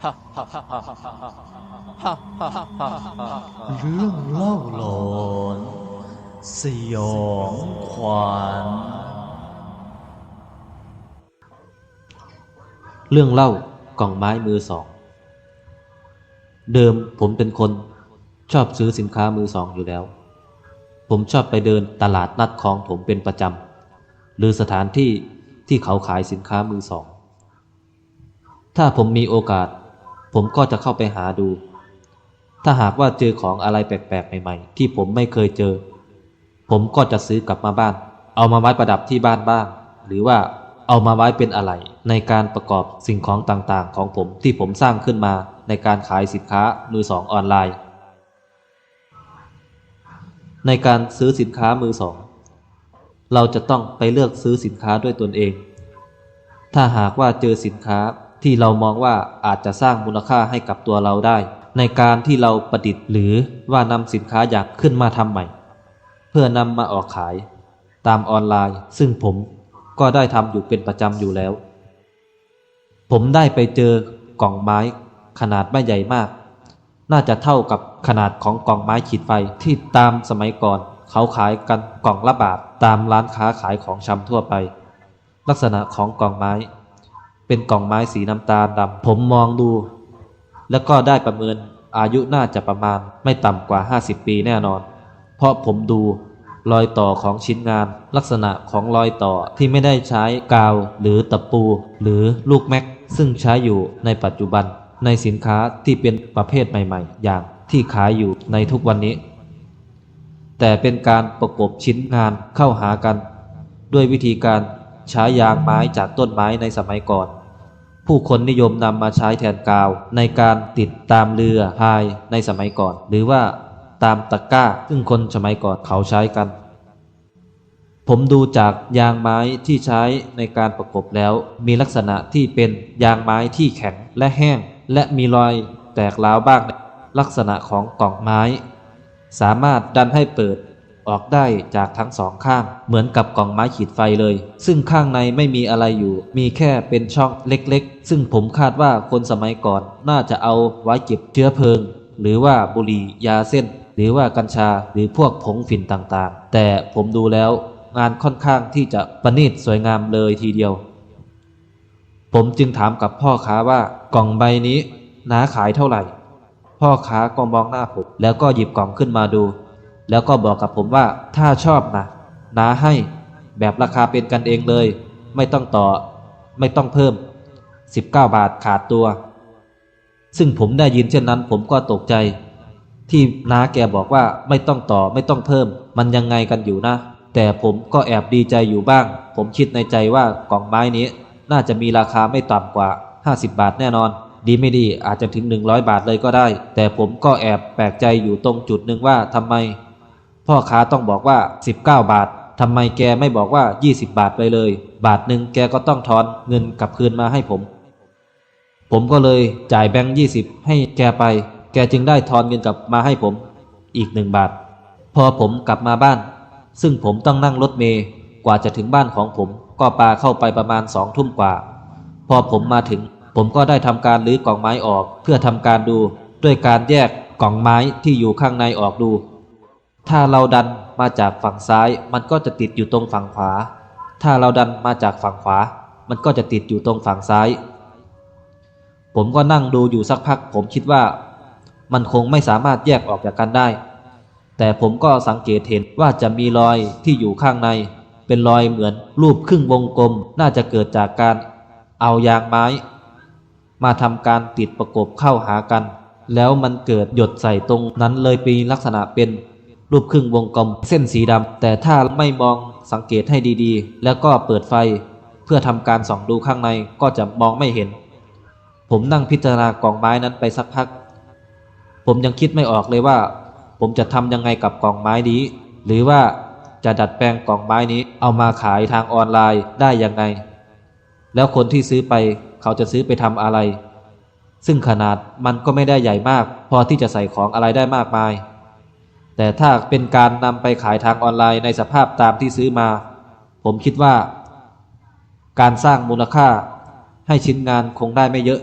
เรื่องเล่าหลอนสยองขวัญเรื่องเล่ากล่องไม้มือสอง เดิมผมเป็นคนชอบซื้อสินค้ามือสองอยู่แล้ว ผมชอบไปเดินตลาดนัดคลองผมเป็นประจำ หรือสถานที่ที่เขาขายสินค้ามือสอง ถ้าผมมีโอกาส ผมก็จะเข้าไปหาดู ถ้าหากว่าเจอของอะไรแปลกๆใหม่ๆ ที่ผมไม่เคยเจอ ผมก็จะซื้อกลับมาบ้าน เอามาไว้ประดับที่บ้านบ้าง หรือว่าเอามาไว้เป็นอะไรในการประกอบสิ่งของต่างๆ ของผมที่ผมสร้างขึ้นมาในการขายสินค้ามือสองออนไลน์ ในการซื้อสินค้ามือสองเราจะต้องไปเลือกซื้อสินค้าด้วยตนเอง ถ้าหากว่าเจอสินค้า ที่เรามองว่าอาจจะสร้างมูลค่าให้กับตัวเราได้ ในการที่เราประดิษฐ์หรือว่านำสินค้าอยากขึ้นมาทำใหม่ เพื่อนำมาออกขาย ตามออนไลน์ ซึ่งผมก็ได้ทำอยู่เป็นประจำอยู่แล้ว ผมได้ไปเจอกล่องไม้ ขนาดไม่ใหญ่มาก น่าจะเท่ากับขนาดของกล่องไม้ขีดไฟที่ตามสมัยก่อน เขาขายกันกล่องละบาทตามร้านค้าขายของชำทั่วไป ลักษณะของกล่องไม้ เป็นกล่องไม้สีน้ำตาลดำผมมองดู แล้วก็ได้ประเมินอายุน่าจะประมาณไม่ต่ำกว่า 50 ปีแน่นอน เพราะผมดูรอยต่อของชิ้นงาน ลักษณะของรอยต่อที่ไม่ได้ใช้กาว หรือตะปู หรือลูกแม็ก ซึ่งใช้อยู่ในปัจจุบัน ในสินค้าที่เป็นประเภทใหม่ ๆ อย่างที่ขายอยู่ในทุกวันนี้ แต่เป็นการประกบชิ้นงานเข้าหากัน ด้วยวิธีการใช้ยางไม้จากต้นไม้ในสมัยก่อน ผู้คนนิยมนำมาใช้แทนกาว ในการติดตามเรือพายในสมัยก่อน หรือว่าตามตะกร้า ซึ่งคนสมัยก่อนเขาใช้กัน ผมดูจากยางไม้ที่ใช้ในการประกบแล้ว มีลักษณะที่เป็นยางไม้ที่แข็งและแห้ง และมีรอยแตกร้าวบ้างลักษณะของกล่องไม้ สามารถดันให้เปิด ออกได้จากทั้งสองข้าง เหมือนกับกล่องไม้ขีดไฟเลย ซึ่งข้างในไม่มีอะไรอยู่ มีแค่เป็นช่องเล็กๆ ซึ่งผมคาดว่าคนสมัยก่อนน่าจะเอาไว้เก็บเชื้อเพลิง หรือว่าบุหรี่ยาเส้น หรือว่ากัญชาหรือพวกผงฝิ่นต่างๆ แต่ผมดูแล้วงานค่อนข้างที่จะประณีตสวยงามเลยทีเดียว ผมจึงถามกับพ่อค้าว่ากล่องใบนี้น้าขายเท่าไหร่ พ่อค้าก็มองหน้าผมแล้วก็หยิบกล่องขึ้นมาดู แล้วก็บอกกับผมว่าถ้าชอบนะน้าให้แบบราคาเป็นกันเองเลย ไม่ต้องต่อ ไม่ต้องเพิ่ม 19 บาทขาดตัว ซึ่งผมได้ยินเช่นนั้น ผมก็ตกใจ ที่น้าแกบอกว่าไม่ต้องต่อไม่ต้องเพิ่ม มันยังไงกันอยู่นะ แต่ผมก็แอบดีใจอยู่บ้าง ผมคิดในใจว่ากล่องไม้นี้ น่าจะมีราคาไม่ต่ำกว่า 50 บาทแน่นอน ดีไม่ดีอาจจะถึง 100 บาทเลยก็ได้ แต่ผมก็แอบแปลกใจอยู่ตรงจุดหนึ่งว่าทำไม พ่อค้าต้องบอกว่า 19 บาททำไมแกไม่บอกว่า 20 บาทไปเลย บาทหนึ่งแกก็ต้องทอนเงินกลับคืนมาให้ผม ผมก็เลยจ่ายแบงค์ยี่สิบให้แกไป แกจึงได้ทอนเงินกลับมาให้ผม อีกหนึ่งบาท พอผมกลับมาบ้าน ซึ่งผมต้องนั่งรถเมย์กว่าจะถึงบ้านของผม ก็ปาเข้าไปประมาณสองทุ่มกว่า พอผมมาถึง ผมก็ได้ทำการรื้อกล่องไม้ออก เพื่อทำการดู ด้วยการแยกกล่องไม้ที่อยู่ข้างในออกดู ถ้าเราดันมาจากฝั่งซ้าย มันก็จะติดอยู่ตรงฝั่งขวา ถ้าเราดันมาจากฝั่งขวา มันก็จะติดอยู่ตรงฝั่งซ้าย ผมก็นั่งดูอยู่สักพัก ผมคิดว่า มันคงไม่สามารถแยกออกจากกันได้ แต่ผมก็สังเกตเห็นว่าจะมีรอยที่อยู่ข้างใน เป็นรอยเหมือนรูปครึ่งวงกลม น่าจะเกิดจากการเอายางไม้ มาทำการติดประกบเข้าหากัน แล้วมันเกิดหยดใส่ตรงนั้นเลยปีลักษณะเป็น รูปครึ่งวงกลมเส้นสีดำแต่ถ้าไม่มองสังเกตให้ดีๆ แล้วก็เปิดไฟ เพื่อทำการส่องดูข้างในก็จะมองไม่เห็น ผมนั่งพิจารณากล่องไม้นั้นไปสักพัก ผมยังคิดไม่ออกเลยว่า ผมจะทำยังไงกับกล่องไม้นี้ หรือว่าจะดัดแปลงกล่องไม้นี้เอามาขายทางออนไลน์ได้ยังไง แล้วคนที่ซื้อไปเขาจะซื้อไปทำอะไร ซึ่งขนาดมันก็ไม่ได้ใหญ่มาก พอที่จะใส่ของอะไรได้มากมาย แต่ถ้าเป็นการนำไปขายทางออนไลน์ในสภาพตามที่ซื้อมา ผมคิดว่า การสร้างมูลค่าให้ชิ้นงานคงได้ไม่เยอะ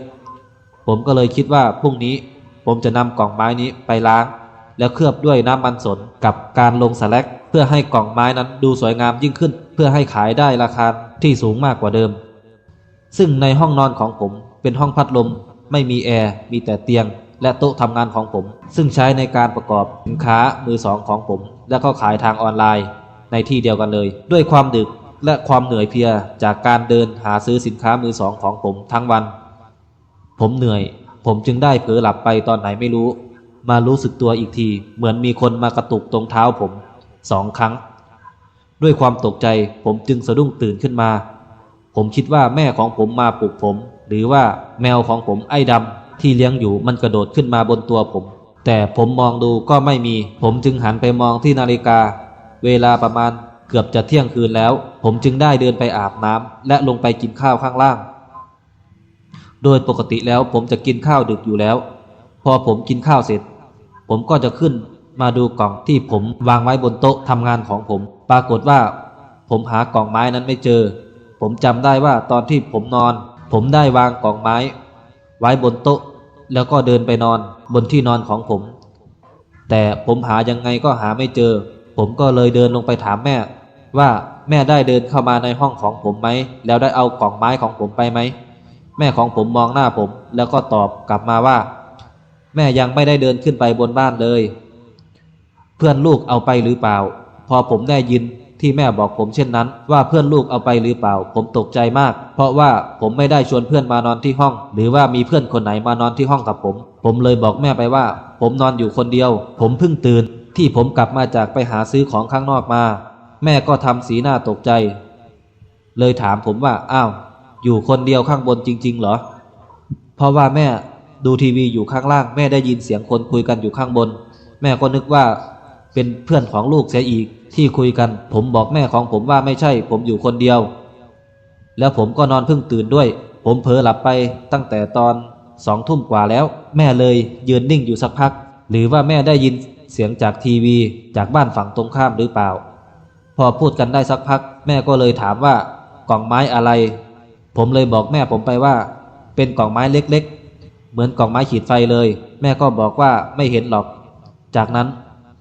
ผมก็เลยคิดว่าพรุ่งนี้ผมจะนำกล่องไม้นี้ไปล้าง แล้วเคลือบด้วยน้ำมันสนกับการลงสแลกเพื่อให้กล่องไม้นั้นดูสวยงามยิ่งขึ้น เพื่อให้ขายได้ราคาที่สูงมากกว่าเดิม ซึ่งในห้องนอนของผมเป็นห้องพัดลม ไม่มีแอร์มีแต่เตียง และโต๊ะทำงานของผม ซึ่งใช้ในการประกอบสินค้ามือสองของผม และก็ขายทางออนไลน์ ในที่เดียวกันเลย ด้วยความดึกและความเหนื่อยเพลียจากการเดินหาซื้อสินค้ามือสองของผมทั้งวัน ผมเหนื่อย ผมจึงได้เผลอหลับไปตอนไหนไม่รู้ มารู้สึกตัวอีกที เหมือนมีคนมากระตุกตรงเท้าผมสองครั้ง ด้วยความตกใจผมจึงสะดุ้งตื่นขึ้นมา ผมคิดว่าแม่ของผมมาปลุกผม หรือว่าแมวของผมไอ้ดำ ที่เลี้ยงอยู่มันกระโดดขึ้นมาบนตัวผม แต่ผมมองดูก็ไม่มี ผมจึงหันไปมองที่นาฬิกา เวลาประมาณเกือบจะเที่ยงคืนแล้ว ผมจึงได้เดินไปอาบน้ำและลงไปกินข้าวข้างล่าง โดยปกติแล้วผมจะกินข้าวดึกอยู่แล้ว พอผมกินข้าวเสร็จ ผมก็จะขึ้นมาดูกล่องที่ผมวางไว้บนโต๊ะทำงานของผม ปรากฏว่า ผมหากล่องไม้นั้นไม่เจอ ผมจำได้ว่าตอนที่ผมนอน ผมได้วางกล่องไม้ ไว้บนโต๊ะ แล้วก็เดินไปนอนบนที่นอนของผม แต่ผมหายังไงก็หาไม่เจอ ผมก็เลยเดินลงไปถามแม่ ว่าแม่ได้เดินเข้ามาในห้องของผมไหม แล้วได้เอากล่องไม้ของผมไปไหม แม่ของผมมองหน้าผม แล้วก็ตอบกลับมาว่า แม่ยังไม่ได้เดินขึ้นไปบนบ้านเลย เพื่อนลูกเอาไปหรือเปล่า พอผมได้ยิน ที่แม่บอกผมเช่นนั้น ว่าเพื่อนลูกเอาไปหรือเปล่า ผมตกใจมาก เพราะว่าผมไม่ได้ชวนเพื่อนมานอนที่ห้อง หรือว่ามีเพื่อนคนไหนมานอนที่ห้องกับผม ผมเลยบอกแม่ไปว่า ผมนอนอยู่คนเดียว ผมเพิ่งตื่น ที่ผมกลับมาจากไปหาซื้อของข้างนอกมา แม่ก็ทำสีหน้าตกใจ เลยถามผมว่าอ้าวอยู่คนเดียวข้างบนจริง ๆ เหรอ เพราะว่าแม่ดูทีวีอยู่ข้างล่าง แม่ได้ยินเสียงคนคุยกันอยู่ข้างบน แม่ก็นึกว่าเป็นเพื่อนของลูกเสียอีก ที่คุยกัน ผมบอกแม่ของผมว่าไม่ใช่ ผมอยู่คนเดียว แล้วผมก็นอนเพิ่งตื่นด้วย ผมเผลอหลับไปตั้งแต่ตอนสองทุ่มกว่าแล้ว แม่เลยยืนนิ่งอยู่สักพัก หรือว่าแม่ได้ยินเสียงจากทีวีจากบ้านฝั่งตรงข้ามหรือเปล่า พอพูดกันได้สักพัก แม่ก็เลยถามว่ากล่องไม้อะไร ผมเลยบอกแม่ผมไปว่า เป็นกล่องไม้เล็กๆ เหมือนกล่องไม้ขีดไฟเลย แม่ก็บอกว่าไม่เห็นหรอก จากนั้น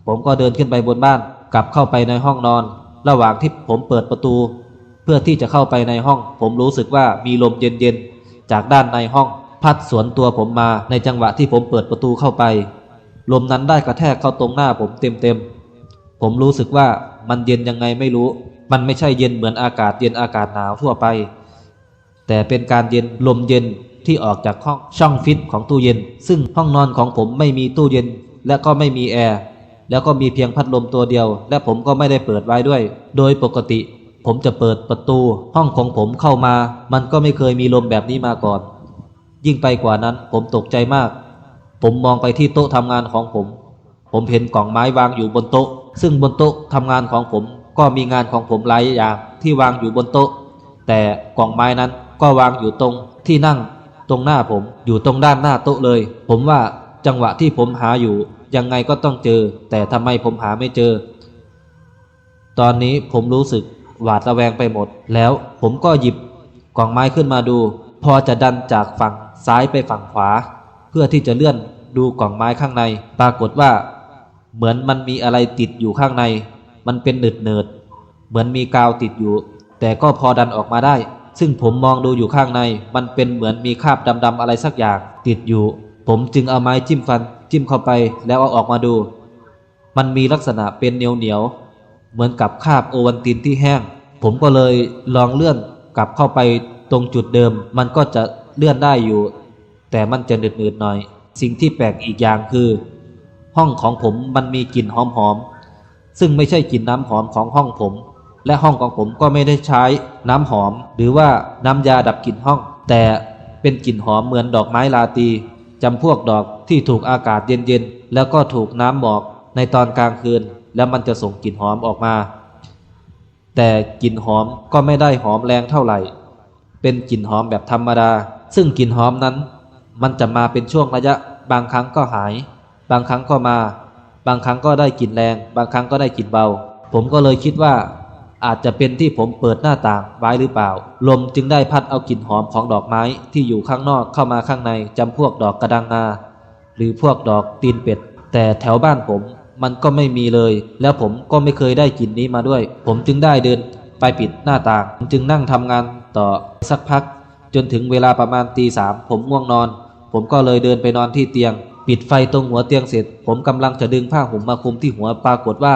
ผมก็เดินขึ้นไปบนบ้าน กลับเข้าไปในห้องนอน ระหว่างที่ผมเปิดประตู เพื่อที่จะเข้าไปในห้อง ผมรู้สึกว่ามีลมเย็นๆจากด้านในห้อง พัดสวนตัวผมมาในจังหวะที่ผมเปิดประตูเข้าไป ลมนั้นได้กระแทกเข้าตรงหน้าผมเต็มๆผมรู้สึกว่ามันเย็นยังไงไม่รู้ มันไม่ใช่เย็นเหมือนอากาศเย็นอากาศหนาวทั่วไป แต่เป็นการเย็นลมเย็นที่ออกจากห้องช่องฟิตของตู้เย็น ซึ่งห้องนอนของผมไม่มีตู้เย็นและก็ไม่มีแอร์ แล้วก็มีเพียงพัดลมตัวเดียว และผมก็ไม่ได้เปิดไว้ด้วย โดยปกติ ผมจะเปิดประตู ห้องของผมเข้ามา มันก็ไม่เคยมีลมแบบนี้มาก่อน ยิ่งไปกว่านั้นผมตกใจมาก ผมมองไปที่โต๊ะทำงานของผม ผมเห็นกล่องไม้วางอยู่บนโต๊ะ ซึ่งบนโต๊ะทำงานของผม ก็มีงานของผมหลายอย่างที่วางอยู่บนโต๊ะ แต่กล่องไม้นั้นก็วางอยู่ตรงที่นั่งตรงหน้าผมอยู่ตรงด้านหน้าโต๊ะเลย ผมว่า จังหวะที่ผมหาอยู่ ยังไงก็ต้องเจอ แต่ทำไมผมหาไม่เจอ ตอนนี้ผมรู้สึกหวาดระแวงไปหมด แล้วผมก็หยิบกล่องไม้ขึ้นมาดู พอจะดันจากฝั่งซ้ายไปฝั่งขวา เพื่อที่จะเลื่อนดูกล่องไม้ข้างใน ปรากฏว่า เหมือนมันมีอะไรติดอยู่ข้างใน มันเป็นหนืดเนิดๆเหมือนมีกาวติดอยู่ แต่ก็พอดันออกมาได้ ซึ่งผมมองดูอยู่ข้างใน มันเป็นเหมือนมีคราบดำๆอะไรสักอย่างติดอยู่ ผมจึงเอาไม้จิ้มฟันจิ้มเข้าไปแล้วเอาออกมาดู มันมีลักษณะเป็นเหนียวเหนียว เหมือนกับคาบโอวันตินที่แห้ง ผมก็เลยลองเลื่อนกลับเข้าไปตรงจุดเดิม มันก็จะเลื่อนได้อยู่ แต่มันจะหนืดๆหน่อย สิ่งที่แปลกอีกอย่างคือ ห้องของผมมันมีกลิ่นหอมๆซึ่งไม่ใช่กลิ่นน้ำหอมของห้องผม และห้องของผมก็ไม่ได้ใช้น้ำหอม หรือว่าน้ำยาดับกลิ่นห้อง แต่เป็นกลิ่นหอมเหมือนดอกไม้ลาตี จำพวกดอกที่ถูกอากาศเย็นๆ แล้วก็ถูกน้ำหมอกในตอนกลางคืน แล้วมันจะส่งกลิ่นหอมออกมา แต่กลิ่นหอมก็ไม่ได้หอมแรงเท่าไหร่ เป็นกลิ่นหอมแบบธรรมดา ซึ่งกลิ่นหอมนั้น มันจะมาเป็นช่วงระยะ บางครั้งก็หาย บางครั้งก็มา บางครั้งก็ได้กลิ่นแรง บางครั้งก็ได้กลิ่นเบา ผมก็เลยคิดว่า อาจจะเป็นที่ผมเปิดหน้าต่างไว้หรือเปล่า ลมจึงได้พัดเอากลิ่นหอมของดอกไม้ที่อยู่ข้างนอกเข้ามาข้างในจำพวกดอกกระดังงาหรือพวกดอกตีนเป็ด แต่แถวบ้านผมมันก็ไม่มีเลย แล้วผมก็ไม่เคยได้กลิ่นนี้มาด้วย ผมจึงได้เดินไปปิดหน้าต่างจึงนั่งทำงานต่อสักพัก จนถึงเวลาประมาณตีสามผมง่วงนอน ผมก็เลยเดินไปนอนที่เตียง ปิดไฟตรงหัวเตียงเสร็จ ผมกำลังจะดึงผ้าห่มมาคลุมที่หัวปรากฏว่า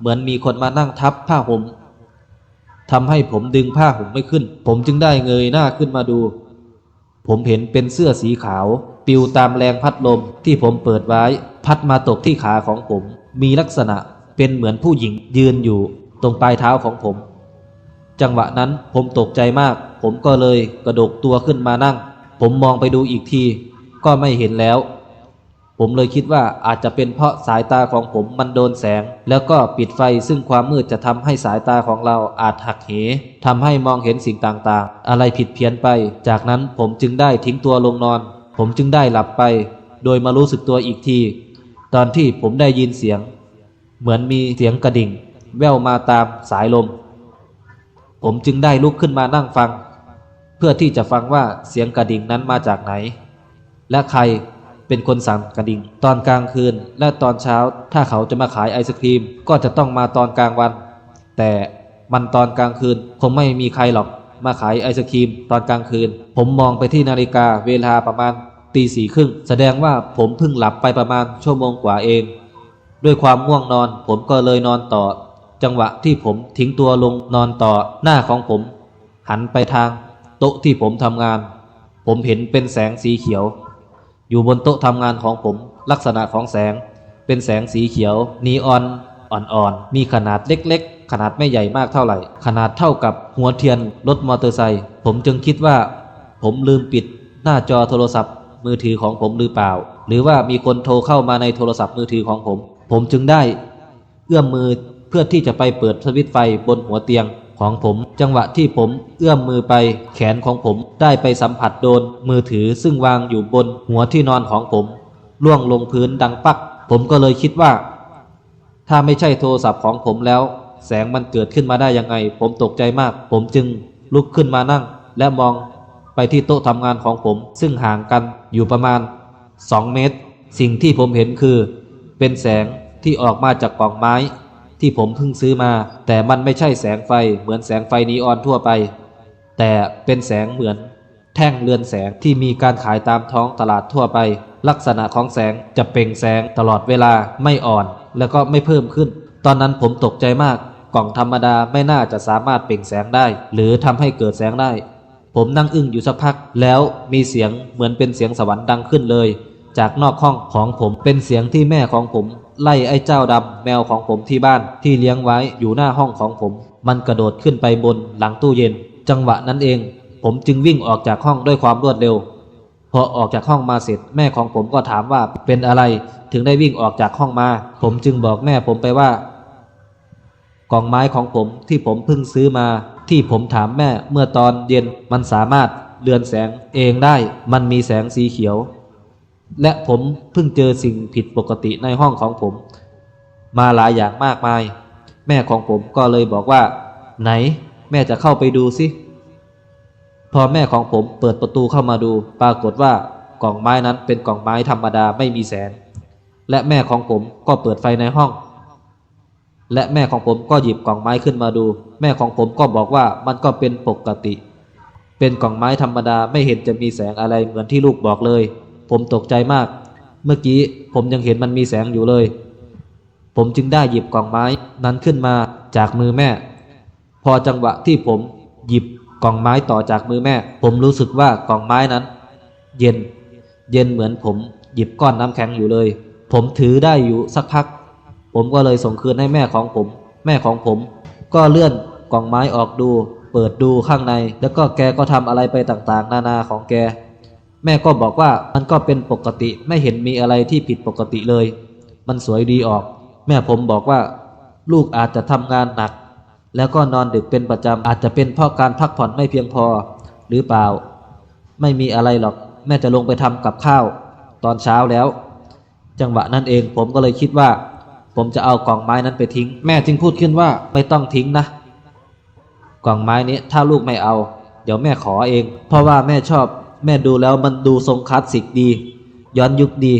เหมือนมีคนมานั่งทับผ้าห่ม ทำให้ผมดึงผ้าห่มไม่ขึ้น ผมจึงได้เงยหน้าขึ้นมาดู ผมเห็นเป็นเสื้อสีขาว ปิวตามแรงพัดลมที่ผมเปิดไว้ พัดมาตกที่ขาของผม มีลักษณะเป็นเหมือนผู้หญิงยืนอยู่ ตรงปลายเท้าของผม จังหวะนั้นผมตกใจมาก ผมก็เลยกระดกตัวขึ้นมานั่ง ผมมองไปดูอีกที ก็ไม่เห็นแล้ว ผมเลยคิดว่าอาจจะเป็นเพราะสายตาของผมมันโดนแสง แล้วก็ปิดไฟซึ่งความมืดจะทำให้สายตาของเราอาจหักเหทำให้มองเห็นสิ่งต่างๆ อะไรผิดเพี้ยนไป จากนั้นผมจึงได้ทิ้งตัวลงนอน ผมจึงได้หลับไป โดยมารู้สึกตัวอีกที ตอนที่ผมได้ยินเสียง เหมือนมีเสียงกระดิ่ง แว่วมาตามสายลม ผมจึงได้ลุกขึ้นมานั่งฟัง เพื่อที่จะฟังว่าเสียงกระดิ่งนั้นมาจากไหน และใคร เป็นคนสั่งกระดิ่ง ตอนกลางคืนและตอนเช้า ถ้าเขาจะมาขายไอศครีม ก็จะต้องมาตอนกลางวัน แต่มันตอนกลางคืนคงไม่มีใครหรอกมาขายไอศครีมตอนกลางคืน ผมมองไปที่นาฬิกาเวลาประมาณตีสี่ครึ่งแสดงว่าผมเพิ่งหลับไปประมาณชั่วโมงกว่าเอง ด้วยความง่วงนอนผมก็เลยนอนต่อ จังหวะที่ผมทิ้งตัวลงนอนต่อหน้าของผม หันไปทางโต๊ะที่ผมทำงาน ผมเห็นเป็นแสงสีเขียว อยู่บนโต๊ะทำงานของผม ลักษณะของแสง เป็นแสงสีเขียว นีออนอ่อนๆ มีขนาดเล็กๆ ขนาดไม่ใหญ่มากเท่าไหร่ ขนาดเท่ากับหัวเทียนรถมอเตอร์ไซค์ผมจึงคิดว่า ผมลืมปิดหน้าจอโทรศัพท์ มือถือของผมหรือเปล่า หรือว่ามีคนโทรเข้ามาในโทรศัพท์มือถือของผม ผมจึงได้ เอื้อมมือเพื่อที่จะไปเปิดสวิตไฟบนหัวเตียง ของผม จังหวะที่ผมเอื้อมมือไป แขนของผมได้ไปสัมผัสโดนมือถือซึ่งวางอยู่บนหัวที่นอนของผมล่วงลงพื้นดังปัก ผมก็เลยคิดว่า ถ้าไม่ใช่โทรศัพท์ของผมแล้ว แสงมันเกิดขึ้นมาได้ยังไง ผมตกใจมาก ผมจึงลุกขึ้นมานั่ง และมองไปที่โต๊ะทำงานของผม ซึ่งห่างกันอยู่ประมาณ 2 เมตร สิ่งที่ผมเห็นคือ เป็นแสงที่ออกมาจากกล่องไม้ ที่ผมเพิ่งซื้อมา แต่มันไม่ใช่แสงไฟเหมือนแสงไฟนีออนทั่วไป แต่เป็นแสงเหมือน แท่งเรือนแสงที่มีการขายตามท้องตลาดทั่วไป ลักษณะของแสงจะเปล่งแสงตลอดเวลาไม่อ่อน แล้วก็ไม่เพิ่มขึ้น ตอนนั้นผมตกใจมาก กล่องธรรมดาไม่น่าจะสามารถเปล่งแสงได้ หรือทำให้เกิดแสงได้ ผมนั่งอึ้งอยู่สักพัก แล้วมีเสียงเหมือนเป็นเสียงสวรรค์ดังขึ้นเลย จากนอกห้องของผมเป็นเสียงที่แม่ของผม ไล่ไอ้เจ้าดำแมวของผมที่บ้านที่เลี้ยงไว้อยู่หน้าห้องของผม มันกระโดดขึ้นไปบนหลังตู้เย็น จังหวะนั้นเอง ผมจึงวิ่งออกจากห้องด้วยความรวดเร็ว พอออกจากห้องมาเสร็จแม่ของผมก็ถามว่าเป็นอะไรถึงได้วิ่งออกจากห้องมา ผมจึงบอกแม่ผมไปว่ากองไม้ของผมที่ผมเพิ่งซื้อมา ที่ผมถามแม่เมื่อตอนเย็นมันสามารถเลือนแสงเองได้ มันมีแสงสีเขียว และผมเพิ่งเจอสิ่งผิดปกติในห้องของผม มาหลายอย่างมากมาย แม่ของผมก็เลยบอกว่า ไหน แม่จะเข้าไปดูสิ พอแม่ของผมเปิดประตูเข้ามาดู ปรากฏว่ากล่องไม้นั้นเป็นกล่องไม้ธรรมดาไม่มีแสงและแม่ของผมก็เปิดไฟในห้อง และแม่ของผมก็หยิบกล่องไม้ขึ้นมาดู แม่ของผมก็บอกว่ามันก็เป็นปกติ เป็นกล่องไม้ธรรมดาไม่เห็นจะมีแสงอะไรเหมือนที่ลูกบอกเลย ผมตกใจมาก เมื่อกี้ผมยังเห็นมันมีแสงอยู่เลย ผมจึงได้หยิบกล่องไม้นั้นขึ้นมาจากมือแม่ พอจังหวะที่ผมหยิบกล่องไม้ต่อจากมือแม่ ผมรู้สึกว่ากล่องไม้นั้น เย็น เย็นเหมือนผมหยิบก้อนน้ำแข็งอยู่เลย ผมถือได้อยู่สักพัก ผมก็เลยส่งคืนให้แม่ของผม แม่ของผม ก็เลื่อนกล่องไม้ออกดู เปิดดูข้างใน แล้วก็แกก็ทำอะไรไปต่างๆ นานาของแก แม่ก็บอกว่ามันก็เป็นปกติไม่เห็นมีอะไรที่ผิดปกติเลย มันสวยดีออก แม่ผมบอกว่า ลูกอาจจะทำงานหนัก แล้วก็นอนดึกเป็นประจำอาจจะเป็นเพราะการพักผ่อนไม่เพียงพอหรือเปล่า ไม่มีอะไรหรอก แม่จะลงไปทำกับข้าว ตอนเช้าแล้ว จังหวะนั้นเองผมก็เลยคิดว่า ผมจะเอากล่องไม้นั้นไปทิ้ง แม่จึงพูดขึ้นว่าไม่ต้องทิ้งนะ กล่องไม้นี้ถ้าลูกไม่เอา เดี๋ยวแม่ขอเอง เพราะว่าแม่ชอบ แม่ดูแล้วมันดูทรงคลาสสิกดี ย้อนยุคดี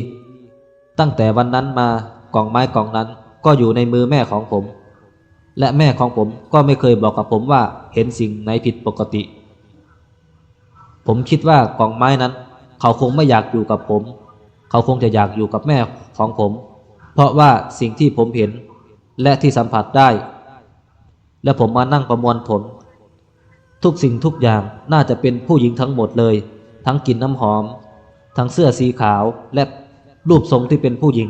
ตั้งแต่วันนั้นมากล่องไม้กล่องนั้นก็อยู่ในมือแม่ของผม และแม่ของผมก็ไม่เคยบอกกับผมว่าเห็นสิ่งไหนผิดปกติ ผมคิดว่ากล่องไม้นั้น เขาคงไม่อยากอยู่กับผม เขาคงจะอยากอยู่กับแม่ของผม เพราะว่าสิ่งที่ผมเห็นและที่สัมผัสได้ และผมมานั่งประมวลผล ทุกสิ่งทุกอย่างน่าจะเป็นผู้หญิงทั้งหมดเลย ทั้งกลิ่นน้ำหอม ทั้งเสื้อสีขาวและรูปทรงที่เป็นผู้หญิง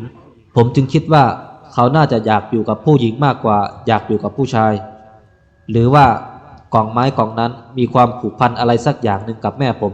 ผมจึงคิดว่าเขาน่าจะอยากอยู่กับผู้หญิงมากกว่า อยากอยู่กับผู้ชาย หรือว่ากล่องไม้กล่องนั้นมีความผูกพันอะไรสักอย่างหนึ่งกับแม่ผม